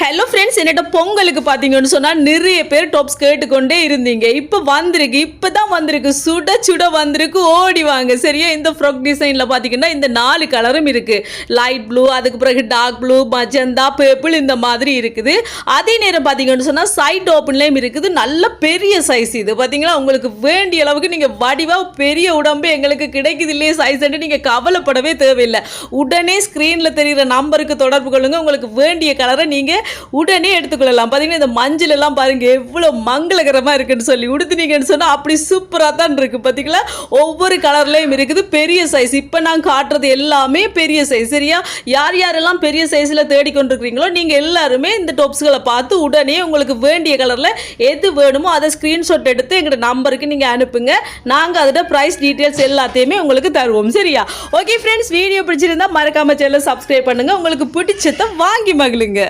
Hello friends என்னட்ட பொங்கலுக்கு பார்த்தீங்கன்னு சொன்னால் நிறைய பேர் டாப்ஸ் கேட்டுக்கொண்டே இருந்தீங்க. இப்போ வந்திருக்கு இப்போ தான் வந்திருக்கு. சுட சுட வந்திருக்கு ஓடி வாங்க. சரியா? இந்த ஃப்ராக் டிசைனில் பார்த்தீங்கன்னா இந்த நாலு கலரும் இருக்குது லைட் ப்ளூ அதுக்கு பிறகு டார்க் ப்ளூ மஜந்தா பேர்பிள் இந்த மாதிரி இருக்குது. அதே நேரம் பார்த்தீங்கன்னு சொன்னால் சைட் ஓப்பன்லேயும் இருக்குது. நல்ல பெரிய சைஸ் இது. பார்த்தீங்களா உங்களுக்கு வேண்டிய அளவுக்கு நீங்கள் வடிவாக பெரிய உடம்பு எங்களுக்கு கிடைக்குது இல்லையே சைஸ் நீங்கள் கவலைப்படவே தேவையில்லை. உடனே ஸ்க்ரீனில் தெரிகிற நம்பருக்கு தொடர்பு கொள்ளுங்கள் உங்களுக்கு வேண்டிய கலரை நீங்கள் உடனே எடுத்துக்கொள்ளலாம். பார்த்தீங்கன்னா இந்த மஞ்சள் எல்லாம் பாருங்க எவ்வளோ மங்களகரமாக இருக்குன்னு சொல்லி உடுத்துனீங்கன்னு சொன்னால் அப்படி சூப்பராக தான் இருக்குது பார்த்தீங்களா ஒவ்வொரு கலர்லேயும் இருக்குது. பெரிய சைஸ் இப்போ நான் காட்டுறது எல்லாமே பெரிய சைஸ் சரியா? யார் யாரெல்லாம் பெரிய சைஸில் தேடிக்கொண்டிருக்கிறீங்களோ நீங்கள் எல்லாருமே இந்த டொப்ஸ்களை பார்த்து உடனே உங்களுக்கு வேண்டிய கலரில் எது வேணுமோ அதை ஸ்க்ரீன்ஷாட் எடுத்து எங்களோட நம்பருக்கு நீங்கள் அனுப்புங்க. நாங்கள் அதோட ப்ரைஸ் டீட்டெயில்ஸ் எல்லாத்தையுமே உங்களுக்கு தருவோம். சரியா? ஓகே ஃப்ரெண்ட்ஸ் வீடியோ பிடிச்சிருந்தா மறக்காம சேனலை சப்ஸ்கிரைப் பண்ணுங்கள் உங்களுக்கு பிடிச்சதை வாங்கி மகிழுங்க.